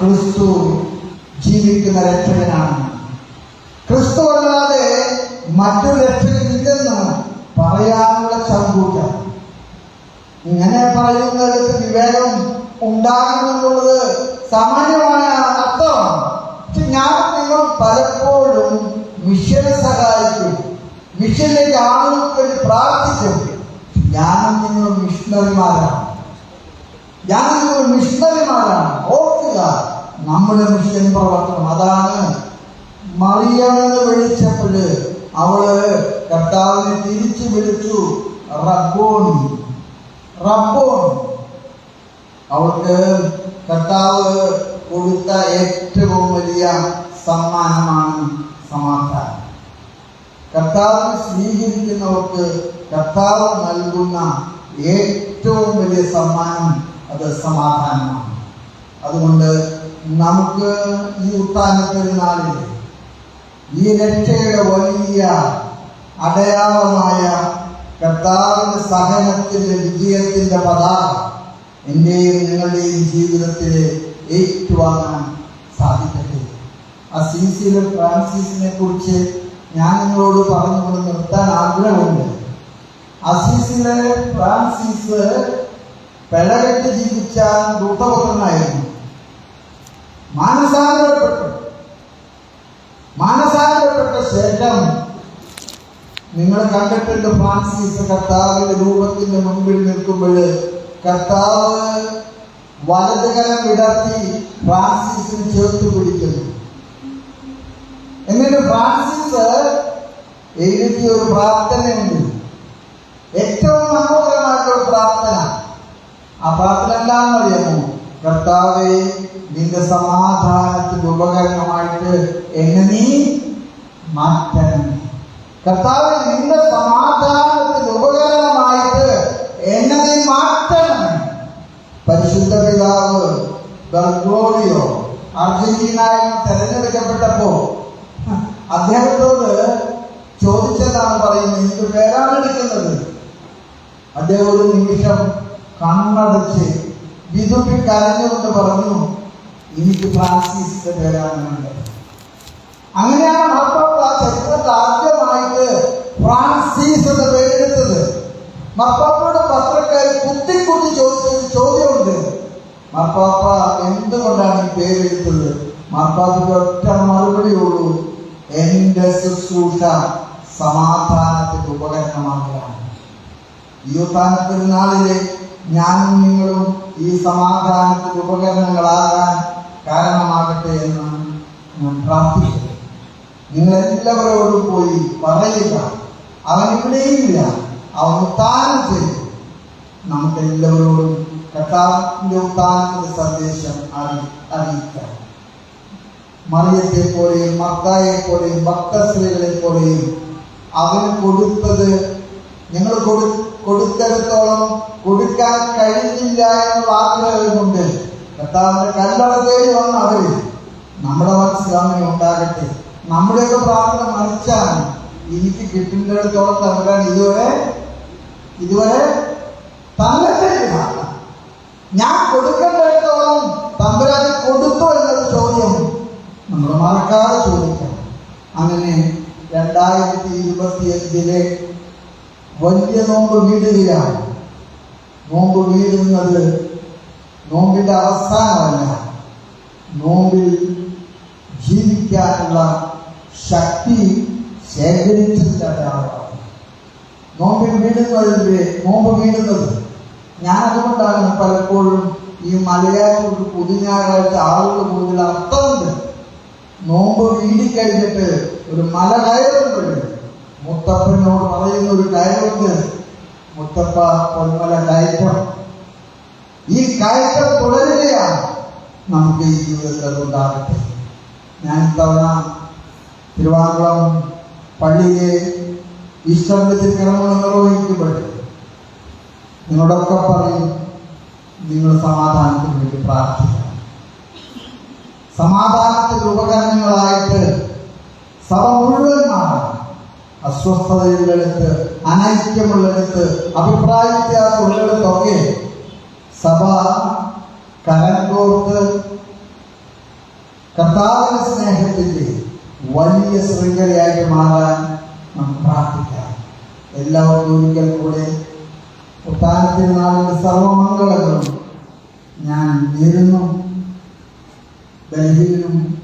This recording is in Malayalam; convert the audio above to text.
ക്രിസ്തു ജീവിക്കുന്ന രക്ഷകനാണ്. ക്രിസ്തു അല്ലാതെ മറ്റൊരു രക്ഷകനില്ലെന്ന് പറയാനുള്ള ചങ്കൂറ്റം ഇങ്ങനെ പറയുന്നിടത്ത് വിവേകം ഉണ്ടാകുമെന്നുള്ളത് സാമാന്യമായ അർത്ഥമാണ്. ഞാൻ നിങ്ങൾ പലപ്പോഴും മിഷനെ സഹായിക്കും. മിഷനിലേക്ക് ആളുകൾക്ക് വേണ്ടി പ്രാർത്ഥിക്കും. ഞാനും നിങ്ങൾ മിഷണറിമാരാണ്. ഞാൻ നിങ്ങൾ മിഷണറിമാരാണ്. ഓർക്കുക. നമ്മുടെ മിഷൻ പ്രവർത്തനം അതാണ്. മറിയമെന്ന് വിളിച്ചപ്പോൾ അവൾ കർത്താവിനെ തിരിച്ചു വിളിച്ചു റബ്ബോൺ റബ്ബോൺ. അവൾക്ക് കർത്താവ് കൊടുത്ത ഏറ്റവും വലിയ സമ്മാനമാണ് സമാധാനം. കർത്താവിനെ സ്വീകരിക്കുന്നവർക്ക് കർത്താവ് നൽകുന്ന ഏറ്റവും വലിയ സമ്മാനം അത് സമാധാനമാണ്. അതുകൊണ്ട് നമുക്ക് ഈ ഉത്താന പെരുന്നാളിൽ ഈ രക്ഷയുടെ വലിയ അടയാളമായ കർത്താവിന്റെ സഹനത്തിന്റെ വിജയത്തിന്റെ പതാക എന്റെയും നിങ്ങളുടെയും ജീവിതത്തിൽ ഏറ്റുവാങ്ങാൻ സാധിക്കട്ടെ. ആ അസീസിലെ ഫ്രാൻസിസിനെ കുറിച്ച് ഞാൻ നിങ്ങളോട് പറഞ്ഞുകൊണ്ട് നിർത്താൻ ആഗ്രഹമുണ്ട്. അസീസിലെ ഫ്രാൻസിസ് പെടകെട്ട് ജീവിച്ച ദൂതപുത്രനായിരുന്നു മാനസാന്തരപ്പെട്ടു. മാനസാന്തരപ്പെട്ട ശേഷം നിങ്ങൾ കണ്ടിട്ടുണ്ട് ഫ്രാൻസിസ് കർത്താവിന്റെ രൂപത്തിന്റെ മുമ്പിൽ നിൽക്കുമ്പോൾ കർത്താവ് വലതുകരം വിടർത്തി ഫ്രാൻസിസിന് ചേർത്ത് പിടിക്കുന്നു. എന്നിട്ട് ഫ്രാൻസിസ് എഴുതിയ ഒരു പ്രാർത്ഥനയുണ്ട്. ഏറ്റവും മനോഹരമായിട്ടുള്ള പ്രാർത്ഥന. ആ പ്രാർത്ഥന എന്താണെന്ന് അറിയാമോ കർത്താവെ നിന്റെ സമാധാനത്തിന്റെ ഉപകരണമായിട്ട് എന്നെ നീ മാറ്റണം. കർത്താവ് നിന്റെ സമാധാനത്തിന്റെ ഉപകരണമായിട്ട് എന്നെ നീ മാറ്റണം. പരിശുദ്ധ പിതാവ് ബർഗോളിയോ അർജന്റീനയിൽ നിന്ന് തെരഞ്ഞെടുക്കപ്പെട്ടപ്പോ അദ്ദേഹത്തോട് ചോദിച്ചതാണ് പറയുന്നത് എനിക്ക് പേരാണ് എടുക്കുന്നത്? അദ്ദേഹം ഒരു നിമിഷം കണ്ണടച്ച് വിതുപ്പി കരഞ്ഞുകൊണ്ട് പറഞ്ഞു എനിക്ക് ഫ്രാൻസിസിന്റെ പേരാണ് വേണ്ടത് അങ്ങനെയാണ് മാർപ്പാപ്പ ചരിത്രത്തിൽ ആദ്യമായിട്ട് ഫ്രാൻസിസ് എന്ന പേരെടുത്തത് മാർപ്പാപ്പയുടെ പത്രക്കാർ കുത്തി കുത്തി ചോദിച്ചൊരു ചോദ്യമുണ്ട്. മാർപ്പാപ്പ എന്തുകൊണ്ടാണ് ഈ പേരെടുത്തത് മാർപ്പാപ്പയ്ക്ക് ഒറ്റ മറുപടിയുള്ളൂ എന്റെ ശുശ്രൂഷ സമാധാനത്തിന്റെ ഉപകരണമാകലാണ്. നാളിലെ ഞാനും നിങ്ങളും ഈ സമാധാനത്തിന്റെ ഉപകരണങ്ങളാകാൻ കാരണമാകട്ടെ എന്ന് ഞാൻ പ്രാർത്ഥിക്കുന്നു നിങ്ങൾ എല്ലാവരോടും പോയി പറയുക. അവൻ ഇവിടെയില്ല. അവൻ ഉത്താനം ചെയ്തു നമുക്ക് എല്ലാവരോടും കർത്താവിന്റെ ഉത്താനത്തിന്റെ സന്ദേശം അറി അറിയിക്കാം. മറിയത്തെ പോലെയും മക്കായെ പോലെയും ഭക്തസ്ത്രീകളെ പോലെയും അവൻ കൊടുത്തത് നിങ്ങൾ കൊടു കൊടുത്തിടത്തോളം കൊടുക്കാൻ കഴിഞ്ഞില്ല എന്നുള്ള ആഗ്രഹം കൊണ്ട് കർത്താവിന്റെ കല്ലറ തേടി വന്ന അവർ നമ്മുടെ മനസ്സിൽ ഉണ്ടാകട്ടെ. നമ്മുടെയൊക്കെ പ്രാർത്ഥന മറിച്ചാണ് എനിക്ക് കിട്ടുന്നിടത്തോളം തമ്പുരാൻ ഇതുവരെ ഇതുവരെ തന്നിട്ടില്ല. ഞാൻ കൊടുക്കേണ്ടിടത്തോളം തമ്പുരാൻ കൊടുത്തു എന്നൊരു ചോദ്യം നമ്മൾ മറക്കാതെ ചോദിക്കണം അങ്ങനെ രണ്ടായിരത്തി ഇരുപത്തിയഞ്ചിലെ വലിയ നോമ്പ് വീടുകയാണ്. നോമ്പ് വീടുന്നത് നോമ്പിന്റെ അവസാനമല്ല നോമ്പിൽ ജീവിക്കാനുള്ള ശക്തി ശേഖരിച്ചതിന്റെ നോമ്പ് നോമ്പിൽ വീടുന്നതിന്റെ നോമ്പ് വീടുന്നത് ഞാൻ അതുകൊണ്ടാണ് പലപ്പോഴും ഈ മലയാളത്തിൽ പുതുഞായറാഴ്ച ആളുകൾ കൂടുതൽ അർത്ഥമുണ്ട്. നോമ്പ് വീടിക്കഴിഞ്ഞിട്ട് ഒരു മല കയറുമ്പോൾ മുത്തപ്പനോട് പറയുന്ന ഒരു കാര്യമുണ്ട്. മുത്തപ്പ പൊന്മല കയറ്റം ഈ കയറ്റം തുടരുകയാണ്. നമുക്ക് ഈ ജീവിതത്തിൽ ഉണ്ടാകട്ടെ. ഞാൻ ഇത്തവണ തിരുവാങ്കുളം പള്ളിയെ ഈശ്വരത്തിൽ കിടന്നു നിർവഹിക്കുമ്പോൾ നിങ്ങളോടൊക്കെ പറയും നിങ്ങൾ സമാധാനത്തിന് വേണ്ടി പ്രാർത്ഥിക്കണം. സമാധാനത്തിന്റെ ഉപകരണങ്ങളായിട്ട് സഭ മുഴുവനാണ് അസ്വസ്ഥതയുള്ളിടത്ത് അനൈക്യമുള്ളിടത്ത് അഭിപ്രായ വ്യത്യാസമുള്ളിടത്തൊക്കെ സഭ കരം കോർത്ത് കർത്താവിന്റെ സ്നേഹത്തിന്റെ വലിയ ശൃംഖലയായിട്ട് മാറാൻ നമുക്ക് പ്രാർത്ഥിക്കാം. എല്ലാവർക്കും ഒരിക്കൽ കൂടെ ഉത്താനത്തിന് സർവമംഗളങ്ങളും ഞാൻ നേരുന്നു. ബലഹീനും